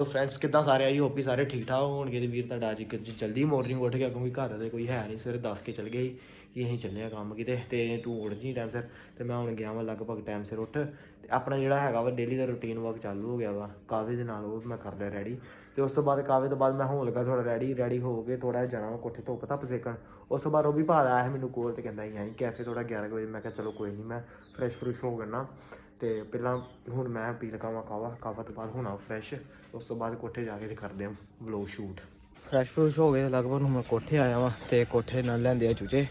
ਸੋ friends ਕਿੱਦਾਂ ਸਾਰੇ I hope ਕਿ ਸਾਰੇ ਠੀਕ ਠਾਕ ਹੋਣਗੇ ਤੇ ਵੀਰ ਤੁਹਾਡਾ ਅੱਜ ਇੱਕ ਜਲਦੀ ਮਾਰਨਿੰਗ ਉੱਠ ਗਿਆ ਕਿਉਂਕਿ ਘਰ ਦੇ ਕੋਈ ਹੈ ਨਹੀਂ, ਸਵੇਰੇ ਦੱਸ ਕੇ ਚਲ ਗਏ ਸੀ ਕਿ ਅਸੀਂ ਚੱਲੇ ਆ ਕੰਮ ਕਿਤੇ ਤੇ ਤੂੰ ਉੱਠ ਜੀ ਟਾਈਮ ਸਿਰ ਤੇ ਮੈਂ ਹੁਣ ਗਿਆ ਵਾਂ ਲਗਭਗ ਟਾਈਮ ਸਿਰ ਉੱਠ ਤੇ ਆਪਣਾ ਜਿਹੜਾ ਹੈਗਾ ਵਾ ਡੇਲੀ ਦਾ ਰੁਟੀਨ ਵਰਕ ਚਾਲੂ ਹੋ ਗਿਆ ਵਾ, ਕਾਵੇ ਦੇ ਨਾਲ ਉਹ ਮੈਂ ਕਰ ਲਿਆ ਰੈਡੀ ਤੇ ਉਸ ਤੋਂ ਬਾਅਦ ਕਾਵੇ ਤੋਂ ਬਾਅਦ ਮੈਂ ਹੋਣ ਲੱਗਾ ਥੋੜਾ ਰੈਡੀ ਰੈਡੀ ਹੋ ਕੇ ਥੋੜਾ ਜਾਣਾ ਵਾ ਕੋਠੇ ਧੁੱਪ ਧੱਪ ਸੇਕਣ, ਉਸ ਤੋਂ ਬਾਅਦ ਉਹ ਵੀ ਭਾਅ ਆਇਆ ਮੈਨੂੰ ਕੋਲ ਤੇ ਕਹਿੰਦਾ ਸੀ ਕੈਫੇ ਥੋੜਾ 11 ਕੁ ਵਜੇ, ਮੈਂ ਕਿਹਾ ਚਲੋ ਕੋਈ ਨਹੀਂ ਮੈਂ ਫਰੈਸ਼ ਫਰੁਸ਼ ਹੋ ਗਣਾ ਤੇ ਪਹਿਲਾਂ ਹੁਣ ਮੈਂ ਪੀ ਲਗਾ ਵਾ ਕਾਵਾ ਕਾਵਾ ਤੋਂ ਬਾਅਦ ਹੋਣਾ ਫਰੈਸ਼ ਉਸ ਤੋਂ ਬਾਅਦ ਕੋਠੇ ਜਾ ਕੇ ਤੇ ਕਰਦੇ ਆ ਵਲੌਗ ਸ਼ੂਟ ਫਰੈਸ਼ ਫਰੂਸ਼ ਹੋ ਗਏ ਲਗਭਗ ਹੁਣ ਮੈਂ ਕੋਠੇ ਆਇਆ ਵਾਂ ਤੇ ਕੋਠੇ ਨਾਲ ਲੈਂਦੇ ਆ ਚੂਚੇ।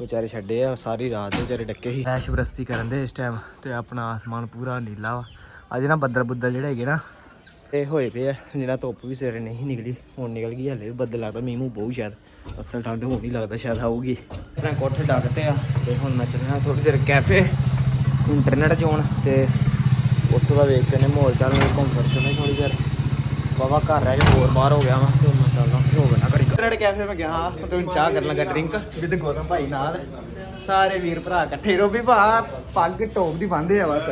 ਵਿਚਾਰੇ ਛੱਡੇ ਆ ਸਾਰੀ ਰਾਤ ਦੇ ਵਿਚਾਰੇ ਡੱਕੇ ਸੀ। ਐਸ਼ ਬਰਸਤੀ ਕਰਨ ਦੇ ਇਸ ਟਾਈਮ ਤੇ ਆਪਣਾ ਆਸਮਾਨ ਪੂਰਾ ਨੀਲਾ ਵਾ। ਅੱਜ ਨਾ ਬੱਦਲ ਬੁੱਦਲ ਜਿਹੜੇ ਹੈਗੇ ਨਾ ਇਹ ਹੋਏ ਪਏ ਆ ਜਿਹੜਾ ਧੁੱਪ ਵੀ ਸਵੇਰੇ ਨਹੀਂ ਨਿਕਲੀ ਹੁਣ ਨਿਕਲ ਗਈ ਹਲੇ ਵੀ ਬੱਦਲ ਲੱਗਦਾ ਮੀਂਹ ਮੂੰਹ ਬਹੁਤ ਸ਼ਾਇਦ। ਅਸਲ ਠੰਡ ਹੁਣ ਲੱਗਦਾ ਸ਼ਾਇਦ ਆਊਗੀ। ਮੈਂ ਕੋਠੇ ਡੱਕਤੇ ਆ ਤੇ ਹੁਣ ਮੈਂ ਚੱਲਿਆ ਥੋੜੀ ਦੇਰ ਕੈਫੇ ਇੰਟਰਨੈਟ ਚੋਣ ਤੇ ਉੱਥੋਂ ਦਾ ਵੇਖ ਕੇ ਨੇ ਮਾਹੌਲ ਚਾਲ ਨੂੰ ਘੁੰਮ ਫਿਰ ਕੇ ਥੋੜੀ ਦੇਰ। ਬਾਬਾ ਘਰ ਰਹਿ ਕੇ ਹੋਰ ਬਾਹਰ ਹੋ ਗਿਆ ਵਾ ਤੇ ਹੁਣ ਮੈਂ ਚੱਲਦਾ, ਹੋ ਗਿਆ ਘੜੀ ਇੰਟਰਨੈਟ ਕੈਫੇ ਮੈਂ ਗਿਆ ਤੇ ਹੁਣ ਚਾਹ ਕਰਨ ਲੱਗਾ ਡਰਿੰਕ ਵਿਦ ਗੋਤਮ ਭਾਈ ਨਾਲ। ਸਾਰੇ ਵੀਰ ਭਰਾ ਇਕੱਠੇ ਰੋ ਵੀ ਭਾ ਪੱਗ ਟੋਪ ਦੀ ਬੰਦੇ ਆ ਬਸ।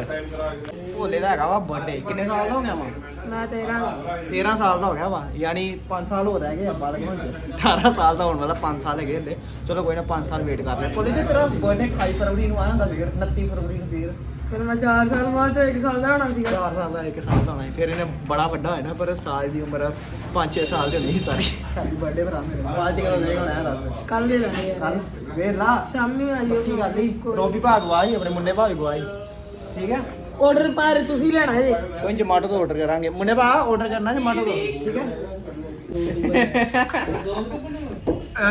ਭੋਲੇ ਦਾ ਹੈਗਾ ਵਾ ਬਰਥਡੇ ਕਿੰਨੇ ਸਾਲ ਦਾ ਹੋ ਗਿਆ ਵਾ? ਮੈਂ ਤੇਰਾ। 13 ਸਾਲ ਦਾ ਹੋ ਗਿਆ ਵਾ। ਯਾਨੀ 5 ਸਾਲ ਹੋ ਰਹਿ ਗਏ ਆ ਬਾਲਗ ਹੋਣ ਚ 18 ਸਾਲ ਦਾ ਹੋਣ ਵਾਲਾ 5 ਸਾਲ ਹੈਗੇ ਹਲੇ। ਚਲੋ ਕੋਈ ਨਾ 5 ਸਾਲ ਵੇਟ ਕਰ ਲਿਆ। ਭੋਲੇ ਜੀ ਤੇਰਾ ਬਰਥਡੇ 28 ਫਰਵਰੀ ਨੂੰ ਆਇਆ ਹੁੰਦਾ ਵੀਰ 29 ਫਰਵਰੀ ਨੂੰ ਵੀਰ ਫਿਰ ਮੈਂ 4 ਸਾਲ ਬਾਅਦ ਚ 1 ਸਾਲ ਦਾ ਹੋਣਾ ਸੀਗਾ। 4 ਸਾਲ ਦਾ ਇੱਕ ਸਾਲ ਦਾ ਹੋਣਾ ਸੀ। ਫਿਰ ਇਹਨੇ ਬੜਾ ਵੱਡਾ ਹੋਇਆ ਨਾ ਪਰ ਸਾਲ ਦੀ ਉਮਰ 5-6 ਸਾਲ ਦੀ ਸੀ ਸਾਰੀ। ਹੈਪੀ ਬਰਥਡੇ ਭਰਾ ਮੇਰੇ। ਪਾਰਟੀ ਕਦੋਂ ਦੇਗਾ ਹੁਣ ਦੱਸ। ਕੱਲ ਦੇ ਦਾਂਗੇ ਕੱਲ ਵੇਖ ਲਾ। ਸ਼ਾਮੀ ਆ ਕੀ ਗੱਲ ਹੀ ਟੋਪੀ ਭਾਗ ਗਵਾਈ ਆਪਣੇ ਮੁੰਡੇ ਭਾਗ ਗਵਾਈ। ਠੀਕ ਹੈ? ਆਰਡਰ ਪਰ ਤੁਸੀਂ ਲੈਣਾ ਹੈ ਜੀ। ਕੋਈ ਜਮਾਟੋ ਤੋਂ ਆਰਡਰ ਕਰਾਂਗੇ। ਮੁੰਨੇ ਭਾ ਆਰਡਰ ਕਰਨਾ ਜਮਾਟੋ ਤੋਂ। ਠੀਕ ਹੈ?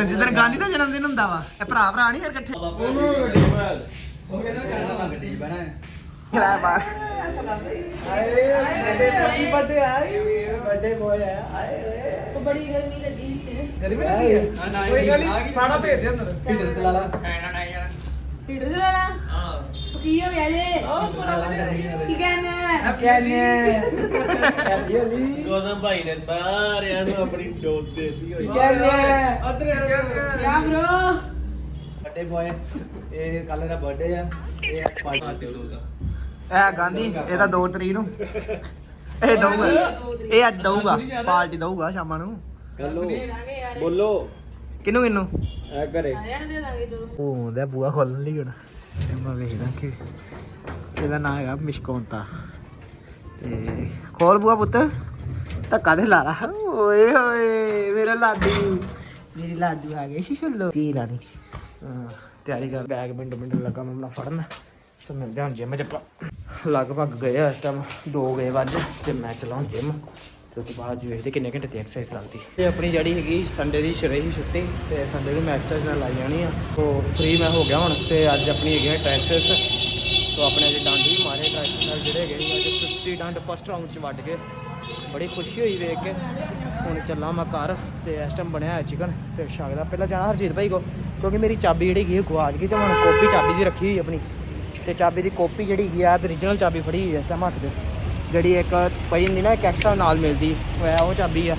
ਜਿੱਦਣ ਗਾਂਧੀ ਦਾ ਜਨਮ ਦਿਨ ਹੁੰਦਾ ਵਾ ਇਹ ਭਰਾ ਭਰਾ ਨਹੀਂ ਯਾਰ ਇਕੱਠੇ? ਲੈ ਬਾਹਰ ਤਾਂ ਬੜੀ ਗਰਮੀ ਲੱਗੀ ਇੱਥੇ ਹੀਟਰ ਚਲਾਣਾ ਹਾਂ ਕੀ ਹੋ ਗਿਆ ਜੇ ਕੀ ਕਹਿੰਦੇ ਗੋਦਮ ਭਾਈ ਨੇ ਸਾਰਿਆਂ ਨੂੰ ਆਪਣੀ ਦੇ ਦਿੱਤੀ ਹੋਈ। ਕਿਆ ਬ్రో ਬਰਥਡੇ ਬॉय ਇਹ ਕੱਲ ਦਾ ਬਰਥਡੇ ਆ। ਇਹ ਪਾਰਟੀ ਦੇਊਗਾ ਇਹ ਗਾਂਧੀ ਇਹਦਾ 2 ਤਰੀਕ ਨੂੰ। ਇਹ ਦਊਗਾ। ਇਹ ਅੱਜ ਦਊਗਾ। ਪਾਰਟੀ ਦਊਗਾ ਸ਼ਾਮਾਂ ਨੂੰ। ਦੇ ਬੋਲੋ। ਕਿਨੂੰ ਕਿਨੂੰ ਐ ਘਰੇ। ਸਾਰਿਆਂ ਨੂੰ ਦੇ ਦਾਂਗੇ ਦੋ। ਉਹ ਹੁੰਦਾ ਬੂਆ ਖੋਲਣ ਲਈ ਹੁਣ। ਮੈਂ ਵੇਖਦਾ ਕਿ ਇਹਦਾ ਨਾਮ ਹੈਗਾ ਮਿਸ਼ਕੌਂਤਾ। ਤੇ ਖੋਲ ਬੂਆ ਪੁੱਤ। ਧੱਕਾ ਦੇ ਲਾ ਲਾ। ਓਏ ਹੋਏ ਮੇਰਾ ਲਾਡੂ। ਮੇਰੀ ਲਾਡੂ ਆ ਗਈ ਸ਼ਿਸ਼ਲੋ ਕੀ ਹਾਂ, ਤਿਆਰੀ ਕਰ ਬੈਗ ਮਿੰਟ ਮਿੰਟ ਲੱਗਾ ਮੈਂ ਆਪਣਾ ਫੜਨ। ਸੋ ਮਿਲਦੇ ਹਾਂ ਜਿਮ ਚ ਲਗਭਗ ਗਏ ਆ ਇਸ ਟਾਈਮ 2 ਗਏ ਵੱਜ ਤੇ ਮੈਂ ਚਲਾਉਂ ਜਿਮ ਤੇ ਉਸ ਤੋਂ ਬਾਅਦ ਵੇਖਦੇ ਕਿੰਨੇ ਘੰਟੇ ਦੀ ਐਕਸਰਸਾਈਜ਼ ਲੱਗਦੀ। ਇਹ ਆਪਣੀ ਜਿਹੜੀ ਹੈਗੀ ਸੰਡੇ ਦੀ ਸ਼ਰਹੀ ਛੁੱਟੀ, ਤੇ ਸੰਡੇ ਨੂੰ ਮੈਂ ਐਕਸਰਸਾਈਜ਼ ਲਾਈ ਜਾਣੀ ਆ। ਤੋ ਫ੍ਰੀ ਮੈਂ ਹੋ ਗਿਆ ਹੁਣ, ਤੇ ਅੱਜ ਆਪਣੀ ਹੈਗੀ ਹੈ ਟ੍ਰੈਕਸਸ ਤੋ ਆਪਣੇ ਅੱਜ ਡੰਡ ਵੀ ਮਾਰੇ ਟ੍ਰੈਕਸਸ ਨਾਲ, ਜਿਹੜੇ ਹੈਗੇ ਅੱਜ 50 ਡੰਡ ਫਸਟ ਰਾਊਂਡ ਚ ਵੱਢ ਕੇ, ਬੜੀ ਖੁਸ਼ੀ ਹੋਈ ਵੇਖ ਕੇ। ਹੁਣ ਚੱਲਾਂ ਮੈਂ ਘਰ, ਤੇ ਇਸ ਟਾਈਮ ਬਣਿਆ ਚਿਕਨ ਤੇ ਛਕ ਦਾ ਪਹਿਲਾਂ ਜਾਣਾ ਹਰਜੀਤ ਭਾਈ ਕੋ। ਕਿਉਂਕਿ ਮੇਰੀ ਚਾਬੀ ਜਿਹੜੀ ਹੈਗੀ ਗਵਾਚ ਗਈ ਤੇ ਹੁਣ ਕਾਪੀ ਚਾਬੀ ਦੀ ਰੱਖੀ ਹੋਈ ਆਪਣੀ। ਤੇ ਚਾਬੀ ਦੀ ਕਾਪੀ ਜਿਹੜੀ ਹੈਗੀ ਆ ਤੇ origignal ਚਾਬੀ ਫੜੀ ਹੋਈ ਇਸ ਟਾਈਮ ਹੱਥ 'ਚ ਜਿਹੜੀ ਇੱਕ ਪਈ ਹੁੰਦੀ ਨਾ ਇੱਕ ਐਕਸਟਰਾ ਨਾਲ ਮਿਲਦੀ। ਉਹ ਚਾਬੀ ਆ।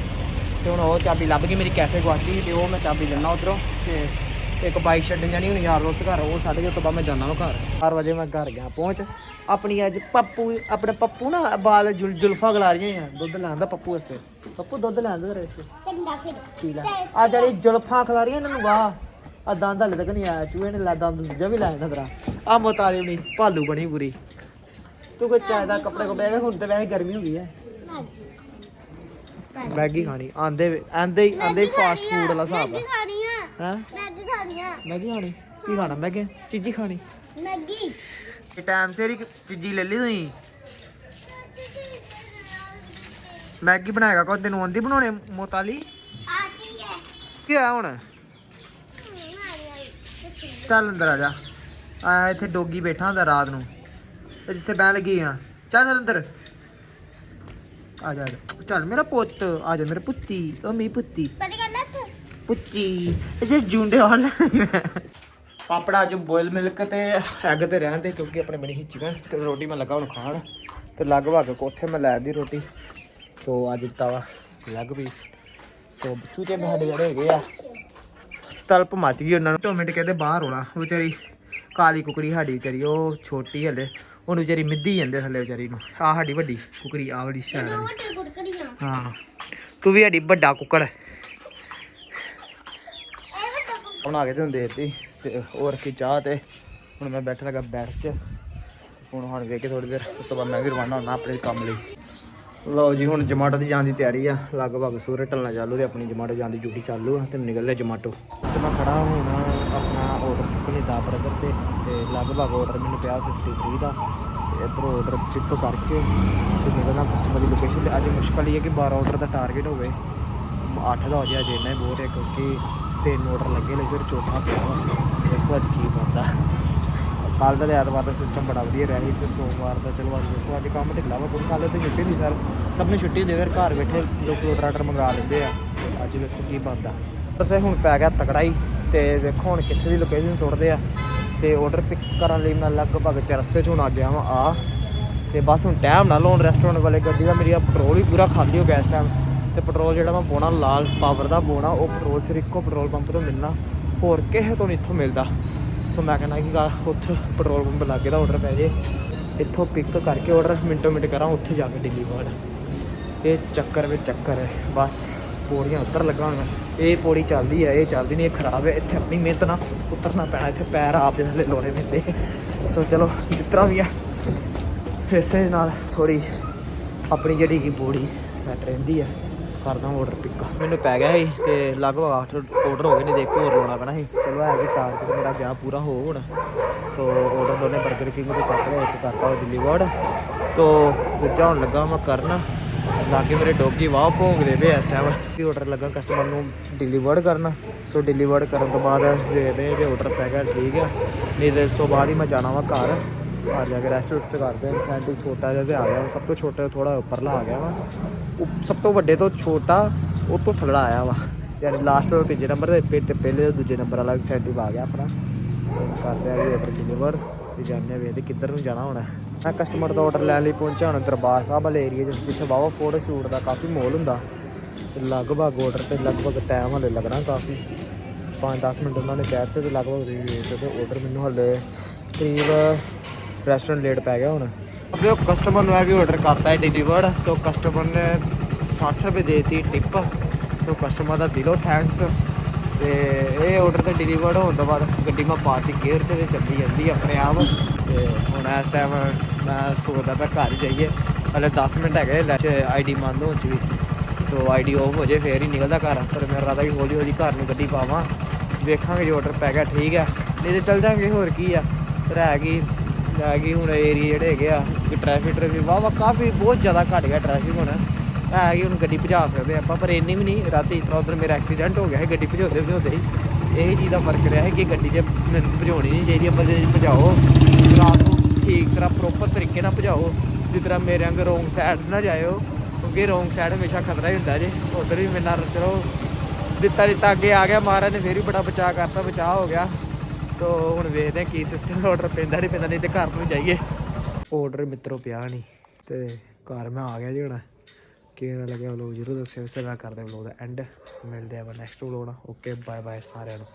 ਤੇ ਹੁਣ ਉਹ ਚਾਬੀ ਲੱਭ ਗਈ ਮੇਰੀ ਕੈਫੇ ਗਵਾਚੀ ਤੇ ਉਹ ਮੈਂ ਚਾਬੀ ਲੈਣਾ ਉਧਰੋਂ। ਤੇ ਇੱਕ ਬਾਈਕ ਛੱਡਣ ਜਾਣੀ ਹੁਣ ਯਾਰ ਦੋਸਤ ਘਰ ਉਹ ਛੱਡ ਕੇ ਉਸ ਤੋਂ ਬਾਅਦ ਮੈਂ ਜਾਣਾ ਵਾ ਘਰ। 4 ਵਜੇ ਮੈਂ ਘਰ ਗਿਆ ਪਹੁੰਚ। ਆਪਣੀ ਅੱਜ ਪੱਪੂ ਆਪਣੇ ਪੱਪੂ ਨਾ ਬਾਲ ਜੁਲ ਜੁਲਫਾ ਗਲਾ ਰਹੀਆਂ ਆ ਦੁੱਧ ਲੈਣ ਦਾ ਪੱਪੂ ਵਾਸਤੇ। ਪੱਪੂ ਦੁੱਧ ਲੈਣ ਦਾ ਤੇਰੇ ਵਾਸਤੇ ਚੰਗਾ ਫਿਰ। ਪੀ ਲੈ। ਆ ਜਿਹੜੀ ਜੁਲਫਾਂ ਖਲਾ ਰਹੀਆਂ ਇਹਨਾਂ ਨੂੰ ਵਾਹ। ਆ ਦੰਦ ਹਲੇ ਤੱਕ ਨਹੀਂ ਆਇਆ ਚੂਹੇ ਨੇ ਲਾ ਦੰਦ ਦੂਜਾ ਵੀ ਲਾਇਆ ਨਜ਼ਰਾ ਆ ਮੋਤਾਲੀ ਨਹੀਂ ਭਾਲੂ ਬਣੀ ਪੂਰੀ। ਤੂੰ ਕੋਈ ਚਾਹੀਦਾ ਕੱਪੜੇ ਕੋ ਬੈਗ ਹੁਣ ਤੇ ਵੈਸੇ ਗਰਮੀ ਹੋ ਗਈ ਹੈ ਮੈਗੀ ਖਾਣੀ ਆਂਦੇ ਵੇ- ਆਂਦੇ ਹੀ ਆਂਦੇ ਫਾਸਟ ਫੂਡ ਵਾਲਾ ਹਿਸਾਬ ਆ। ਖਾਣੀਆਂ ਹੈ? ਮੈਗੀ ਖਾਣੀਆਂ ਮੈਗੀ ਖਾਣੀ? ਕੀ ਖਾਣਾ ਮੈਗੀ? ਚੀਜ਼ੀ ਖਾਣੀ? ਮੈਗੀ। ਇਹ ਟਾਈਮ ਸਿਰ ਹੀ ਚੀਜ਼ੀ ਲੈ ਲਈ ਤੁਸੀਂ ਮੈਗੀ ਬਣਾਏਗਾ ਕੋ ਤੈਨੂੰ ਆਂਦੀ ਬਣਾਉਣੇ ਮੋਤਾਲੀ? ਆਤੀ ਹੈ ਕੀ ਆ ਹੁਣ? ਚੱਲ ਅੰਦਰ ਆ ਜਾ। ਆ ਇੱਥੇ ਡੋਗੀ ਬੈਠਾ ਹੁੰਦਾ ਰਾਤ ਨੂੰ। ਤੇ ਜਿੱਥੇ ਬਹਿ ਲੱਗੀ ਆ। ਚੱਲ ਅੰਦਰ। ਆ ਜਾ। ਚੱਲ ਮੇਰਾ ਪੁੱਤ ਆ ਜਾ ਮੇਰਾ ਪੁੱਤੀ ਉਹ ਮੇਰੀ ਪੁੱਤੀ। ਪਤਾ ਕਰਨਾ ਤੂੰ ਪੁੱਚੀ ਇਹ ਜੁੰਡੇ ਵਾਲ ਪਾਪੜਾ ਜੋ ਬੋਇਲ ਮਿਲਕ ਤੇ ਐਗ ਤੇ ਰਹਿਣ ਦੇ ਕਿਉਂਕਿ ਆਪਣੇ ਬਣੀ ਸੀ ਚਿਕਨ ਤੇ ਰੋਟੀ ਮੈਂ ਲੱਗਾ ਹੁਣ ਖਾਣ। ਤੇ ਲਗਭਗ ਕੋਠੇ ਮੈਂ ਲੈ ਦੀ ਰੋਟੀ। ਸੋ ਅੱਜ ਦਿੱਤਾ ਵਾ ਲੱਗ ਪੀਸ। ਸੋ ਬੱਚੂ ਤੇ ਸਾਡੇ ਜਿਹੜੇ ਹੈਗੇ ਆ। ਤਲਪ ਮੱਚ ਗਈ ਉਹਨਾਂ ਨੂੰ। ਟੋਮੇਟ ਕਹਿੰਦੇ ਬਾਹਰ ਹੋਣਾ ਉਹ ਵਿਚਾਰੀ ਕਾਲੀ ਕੁਕੜੀ ਸਾਡੀ ਵਿਚਾਰੀ ਉਹ ਛੋਟੀ ਹਲੇ। ਉਹਨੂੰ ਵਿਚਾਰੀ ਮਿੱਧੀ ਜਾਂਦੇ ਥੱਲੇ ਵਿਚਾਰੀ ਨੂੰ। ਆ ਸਾਡੀ ਵੱਡੀ ਕੁਕੜੀ ਆ ਵਾਲੀ ਸ਼ਾਇਦ ਹਾਂ। ਤੂੰ ਵੀ ਅੜੀ ਵੱਡਾ ਕੁੱਕੜ। ਬਣਾ ਕੇ ਤੇ ਹੁਣ ਦੇਤੀ ਤੇ ਹੋਰ ਕੀ ਚਾਹ ਤੇ। ਹੁਣ ਮੈਂ ਬੈਠਾ ਲਗਾ ਬੈਠ 'ਚ। ਹੁਣ ਹੁਣ ਵੇਖ ਕੇ ਥੋੜੀ ਦੇਰ ਉਸ ਤੋਂ ਬਾਅਦ ਮੈਂ ਵੀ ਰਵਾਨਾ ਹੋਣਾ ਆਪਣੇ ਕੰਮ ਲਈ। ਲਓ ਜੀ ਹੁਣ ਜਮਾਟੋ ਦੀ ਜਾਣ ਦੀ ਤਿਆਰੀ ਆ। ਲਗਭਗ ਸੂਰਜ ਢਲਣਾ ਚਾਲੂ ਤੇ ਆਪਣੀ ਜਮਾਟੋ ਜਾਣ ਦੀ ਡਿਊਟੀ ਚਾਲੂ ਆ ਤੇ ਨਿਕਲਦੇ ਜਮਾਟੋ। ਤੇ ਮੈਂ ਖੜਾ ਹੁਣ, ਆਪਣਾ ਆਰਡਰ ਚੁੱਕਣੇ ਦਾ ਬਰਗਰ ਤੇ ਤੇ ਲਗਭਗ ਆਰਡਰ ਮੈਨੂੰ ਪਿਆ 53 ਦਾ। ਤੇ ਇੱਧਰੋਂ ਆਰਡਰ ਪਿਕ ਕਰਕੇ, ਤੇ ਨਿਕਲਣਾ ਕਸਟਮਰ ਦੀ ਲੋਕੇਸ਼ਨ ਤੇ ਅੱਜ ਮੁਸ਼ਕਲ ਹੀ ਹੈ ਕਿ 12 ਆਰਡਰ ਦਾ ਟਾਰਗੇਟ ਹੋਵੇ। 8 ਦਾ ਹੋ ਜਾਏ ਅਜੇ ਇੰਨਾ ਹੀ ਬਹੁਤ ਹੈ, ਕਿਉਂਕਿ ਤਿੰਨ ਆਰਡਰ ਲੱਗੇ ਨੇ ਸਿਰ ਚੌਥਾ ਪਿਆ ਦੇਖੋ ਅੱਜ ਕੀ ਬਣਦਾ। ਕੱਲ ਦਾ ਐਤਵਾਰ ਦਾ ਸਿਸਟਮ ਬੜਾ ਵਧੀਆ ਰਿਹਾ ਸੀ, ਤੇ ਸੋਮਵਾਰ ਦਾ ਚਲੋ ਅੱਜ ਦੇਖੋ, ਅੱਜ ਕੰਮ ਢਿੱਲਾ ਵਾ, ਕੋਈ ਕੱਲ ਤੇ ਛੁੱਟੀ ਨਹੀਂ ਸਰ, ਸਭ ਨੂੰ ਛੁੱਟੀ ਦੇ ਫਿਰ ਘਰ ਬੈਠੇ ਲੋਕ ਆਰਡਰ ਆਰਡਰ ਮੰਗਾ ਲੈਂਦੇ ਆ। ਤੇ ਅੱਜ ਵੇਖੋ ਕੀ ਬਣਦਾ। ਤੇ ਫਿਰ ਹੁਣ ਪੈ ਗਿਆ ਤਕੜਾ ਹੀ ਤੇ ਵੇਖੋ ਹੁਣ ਕਿੱਥੇ ਦੀ ਲੋਕੇਸ਼ਨ ਸੁੱਟਦੇ ਆ। ਤੇ ਆਰਡਰ ਪਿਕ ਕਰਨ ਲਈ ਮੈਂ ਲਗਭਗ ਚਰਸਤੇ 'ਚ ਹੁਣ ਆ ਗਿਆ ਵਾਂ, ਆ। ਤੇ ਬਸ ਹੁਣ ਟਾਈਮ ਨਾਲ ਲਾਉਣ ਰੈਸਟੋਰੈਂਟ ਵਾਲੇ, ਗੱਡੀ ਦਾ ਮੇਰੀ ਪੈਟਰੋਲ ਵੀ ਪੂਰਾ ਖਾਲੀ ਹੋ ਗਿਆ ਇਸ ਟਾਈਮ ਤੇ ਪੈਟਰੋਲ ਜਿਹੜਾ ਮੈਂ ਪਾਉਣਾ, ਲਾਲ ਪਾਵਰ ਦਾ ਪਾਉਣਾ, ਉਹ ਪੈਟਰੋਲ ਸਿਰ ਇੱਕੋ ਪੈਟਰੋਲ ਪੰਪ ਤੋਂ ਮਿਲਣਾ। ਹੋਰ ਕਿਸੇ ਤੋਂ ਨਹੀਂ ਇੱਥੋਂ ਮਿਲਦਾ। ਸੋ ਮੈਂ ਕਹਿੰਦਾ ਕਿ ਉੱਥੇ ਪੈਟਰੋਲ ਪੰਪ ਲਾਗੇ ਦਾ ਆਰਡਰ ਪੈ ਜੇ। ਇੱਥੋਂ ਪਿਕ ਕਰਕੇ ਆਰਡਰ ਮਿੰਟੋ ਮਿੰਟ ਕਰਾਂ, ਉੱਥੇ ਜਾ ਕੇ ਡਿਲੀਵਰ ਇਹ ਚੱਕਰ ਵਿੱਚ ਚੱਕਰ ਹੈ, ਬਸ। ਪੌੜੀਆਂ ਉੱਤਰ ਲੱਗਾ ਹੁਣ। ਮੈਂ। ਇਹ ਪੌੜੀ ਚੱਲਦੀ ਹੈ ਇਹ ਚੱਲਦੀ ਨਹੀਂ, ਇਹ ਖਰਾਬ ਹੈ। ਇੱਥੇ ਆਪਣੀ ਮਿਹਨਤ ਨਾਲ ਉਤਰਨਾ ਪੈਣਾ, ਇੱਥੇ ਪੈਰ ਆਪ ਦੇ ਥੱਲੇ ਲਾਉਣੇ ਪੈਂਦੇ ਸੋ ਚਲੋ ਜਿਸ ਤਰ੍ਹਾਂ ਵੀ ਆ, ਇਸੇ ਨਾਲ ਥੋੜੀ ਆਪਣੀ ਜਿਹੜੀ ਕੀ ਬੋਡੀ ਸੈੱਟ ਰਹਿੰਦੀ ਹੈ ਕਰਦਾ ਆਰਡਰ ਪਿਕ ਮੈਨੂੰ ਪੈ ਗਿਆ ਸੀ ਤੇ ਲਗਭਗ 8 ਆਰਡਰ ਹੋ ਗਏ ਨੇ, ਦੇਖੋ ਹੋਰ ਲਾਉਣਾ ਪੈਣਾ ਸੀ। ਚਲੋ ਹੈ ਕਿ ਟਾਰਗੇਟ ਮੇਰਾ ਗਿਆ ਪੂਰਾ ਹੋ ਹੁਣ। ਸੋ ਆਰਡਰ ਦੋਨੇ 버ਗਰ ਕਿੰਗ ਤੋਂ ਚੱਕ ਲਿਆ, ਇੱਕ ਕਰਤਾ ਉਹ ਡਿਲੀਵਰਡ ਸੋ ਦੂਜਾ ਹੁਣ ਲੱਗਾ ਮੈਂ ਕਰਨਾ। ਲਾਗੇ ਮੇਰੇ ਡੋਗੀ ਵਾਹ ਭੌਂਕਦੇ ਪਏ ਇਸ ਟਾਈਮ ਵੀ ਆਰਡਰ ਲੱਗਾ ਕਸਟਮਰ ਨੂੰ ਡਿਲੀਵਰਡ ਕਰਨ। ਸੋ ਡਿਲੀਵਰਡ ਕਰਨ ਤੋਂ ਬਾਅਦ ਦੇਖਦੇ ਹਾਂ ਜੇ ਆਰਡਰ ਪੈ ਗਿਆ, ਠੀਕ ਆ। ਨਹੀਂ ਤੇ ਇਸ ਤੋਂ ਬਾਅਦ ਹੀ ਮੈਂ ਜਾਣਾ ਵਾ ਘਰ। ਘਰ ਜਾ ਕੇ ਰੈਸਟ ਰੁਸਟ ਕਰਦੇ ਹਾਂ। ਇਨਸੈਂਟਿਵ ਛੋਟਾ ਜਿਹਾ ਤੇ ਆ ਗਿਆ ਸਭ ਤੋਂ ਛੋਟਾ ਥੋੜਾ ਉੱਪਰਲਾ ਆ ਗਿਆ ਵਾ। ਉਹ ਸਭ ਤੋਂ ਵੱਡੇ ਤੋਂ ਛੋਟਾ ਉਹ ਤੋਂ ਥੱਲੜਾ ਆਇਆ ਵਾ। ਯਾਨੀ ਲਾਸਟ ਤੋਂ ਤੀਜੇ ਨੰਬਰ ਤੇ ਪਹਿ- ਤੇ ਪਹਿਲੇ ਦੂਜੇ ਨੰਬਰ ਵਾਲਾ ਇਨਸੈਂਟਿਵ ਆ ਗਿਆ ਆਪਣਾ। ਸੋ ਕਰਦੇ ਆ ਵੀ ਆਰਡਰ ਡਿਲੀਵਰ ਤੇ ਜਾਣਦੇ ਆ ਵੀ ਇਹਦੇ ਕਿੱਧਰ ਨੂੰ ਜਾਣਾ ਹੋਣਾ। ਮੈਂ ਕਸਟਮਰ ਦਾ ਆਰਡਰ ਲੈਣ ਲਈ ਪਹੁੰਚਿਆ ਹੁਣ ਦਰਬਾਰ ਸਾਹਿਬ ਵਾਲੇ ਏਰੀਆ ਜਿੱਥੇ ਬਾਵਾ ਫੋਟੋ ਸ਼ੂਟ ਦਾ ਕਾਫੀ ਮੋਲ ਹੁੰਦਾ। ਤੇ ਲਗਭਗ ਆਰਡਰ ਤੇ ਲਗਭਗ ਟਾਈਮ ਹਲੇ ਲੱਗਣਾ ਕਾਫੀ। 5-10 ਮਿੰਟ ਉਹਨਾਂ ਨੇ ਕਹਿ ਦਿੱਤੇ ਤੇ ਲਗਭਗ ਤੁਸੀਂ ਵੇਖ ਸਕਦੇ ਆਰਡਰ ਮੈਨੂੰ ਹਲੇ ਕਰੀਬ ਰੈਸਟੋਰੈਂਟ ਲੇਟ ਪੈ ਗਿਆ ਹੁਣ। ਅਬੇ ਉਹ ਕਸਟਮਰ ਨੂੰ ਇਹ ਵੀ ਆਰਡਰ ਕਰਤਾ ਹੈ ਡਿਲੀਵਰਡ ਸੋ ਕਸਟਮਰ ਨੇ 60 ਰੁਪਏ ਦੇਤੀ ਟਿਪ ਸੋ ਕਸਟਮਰ ਦਾ ਦਿਲੋਂ ਥੈਂਕਸ ਤੇ ਇਹ ਆਰਡਰ ਤੇ ਡਿਲੀਵਰਡ ਹੋਣ ਤੋਂ ਬਾਅਦ ਗੱਡੀ ਮੈਂ ਪਾਰਟੀ ਗੇਅਰ 'ਚ ਤੇ ਚੱਲੀ ਜਾਂਦੀ ਆਪਣੇ ਆਪ। ਤੇ ਹੁਣ ਇਸ ਟਾਈਮ ਮੈਂ ਸੋਚਦਾ ਪਿਆ ਘਰ ਹੀ ਜਾਈਏ। ਹਲੇ 10 ਮਿੰਟ ਹੈਗੇ ਲੈ ਆਈਡੀ ਬੰਦ ਹੋਣ 'ਚ ਵੀ। ਸੋ ਆਈਡੀ ਆਫ ਹੋ ਜੇ, ਫੇਰ ਹੀ ਨਿਕਲਦਾ ਘਰ। ਪਰ ਮੇਰਾ ਰਾਦਾ ਵੀ ਹੌਲੀ ਹੌਲੀ ਘਰ ਨੂੰ ਗੱਡੀ ਪਾਵਾਂ। ਵੇਖਾਂਗੇ ਜੇ ਆਰਡਰ ਪੈ ਗਿਆ, ਠੀਕ ਆ। ਨਹੀਂ ਤੇ ਚੱਲ ਜਾਾਂਗੇ, ਹੋਰ ਕੀ ਆ। ਰਹਿ ਗਈ ਰਹਿ ਗਈ ਹੁਣ ਏਰੀਆ ਜਿਹੜੇ ਹੈਗੇ ਆ, ਕਿ ਟ੍ਰੈਫਿਕ ਟ੍ਰੈਫਿਕ ਵਾਹ ਵਾਹ ਕਾਫੀ ਬਹੁਤ ਜ਼ਿਆਦਾ ਘਟ ਗਿਆ ਟ੍ਰੈਫਿਕ ਹੁਣ। ਹੈ ਕਿ ਹੁਣ ਗੱਡੀ ਭਜਾ ਸਕਦੇ ਆਪਾਂ, ਪਰ ਇੰਨੀ ਵੀ ਨਹੀਂ, ਰਾਤੀ ਇਸ ਤਰ੍ਹਾਂ ਉਧਰ ਮੇਰਾ ਐਕਸੀਡੈਂਟ ਹੋ ਗਿਆ ਹੈ ਗੱਡੀ ਭਜਾਉਂਦੇ ਭਜਾਉਂਦੇ ਹੀ। ਇਹੀ ਚੀਜ਼ ਦਾ ਫ਼ਰਕ ਰਿਹਾ ਹੈ ਕਿ ਗੱਡੀ 'ਚ ਮੈਨੂੰ ਭਜਾਉਣੀ ਨਹੀਂ ਚਾਹੀਦੀ, ਆਪਾਂ ਜੇ ਭਜਾਓ। ਰਾਤ ਨੂੰ ਠੀਕ ਤਰ੍ਹਾਂ ਪ੍ਰੋਪਰ ਤਰੀਕੇ ਨਾਲ ਭਜਾਓ ਜਿਸ ਤਰ੍ਹਾਂ ਮੇਰੇ ਵਾਂਗ ਰੋਂਗ ਸਾਈਡ ਨਾ ਜਾਇਓ, ਕਿਉਂਕਿ ਰੋਂਗ ਸਾਈਡ ਹਮੇਸ਼ਾ ਖਤਰਾ ਹੀ ਹੁੰਦਾ ਜੇ। ਉਧਰ ਵੀ ਮੇਰੇ ਨਾਲ ਚਲੋ, ਦਿੱਤਾ ਦਿੱਤਾ ਅੱਗੇ ਆ ਗਿਆ ਮਹਾਰਾਜ ਨੇ, ਫੇਰ ਵੀ ਬੜਾ ਬਚਾਅ ਕਰਤਾ, ਬਚਾਅ ਹੋ ਗਿਆ। ਸੋ ਹੁਣ ਵੇਖਦੇ ਹਾਂ ਕੀ ਸਿਸਟਮ ਆਰਡਰ ਪੈਂਦਾ ਨਹੀਂ ਪੈਂਦਾ, ਨਹੀਂ ਤੇ ਘਰ ਨੂੰ ਜਾਈਏ। ਆਰਡਰ ਮਿੱਤਰੋ, ਪਿਆ ਨਹੀਂ, ਤੇ ਘਰ ਮੈਂ ਆ ਗਿਆ ਜੀ ਹੁਣ। ਕਿਵੇਂ ਦਾ ਲੱਗਿਆ ਵਲੋਗ ਜਰੂਰ ਦੱਸਿਓ, ਇਸ ਤਰ੍ਹਾਂ ਕਰਦੇ ਵਲੋਗ ਦਾ ਐਂਡ ਮਿਲਦੇ ਆਪਾਂ ਨੈਕਸਟ ਵਲੋਗ ਨਾਲ। ਓਕੇ ਬਾਏ ਬਾਏ ਸਾਰਿਆਂ ਨੂੰ।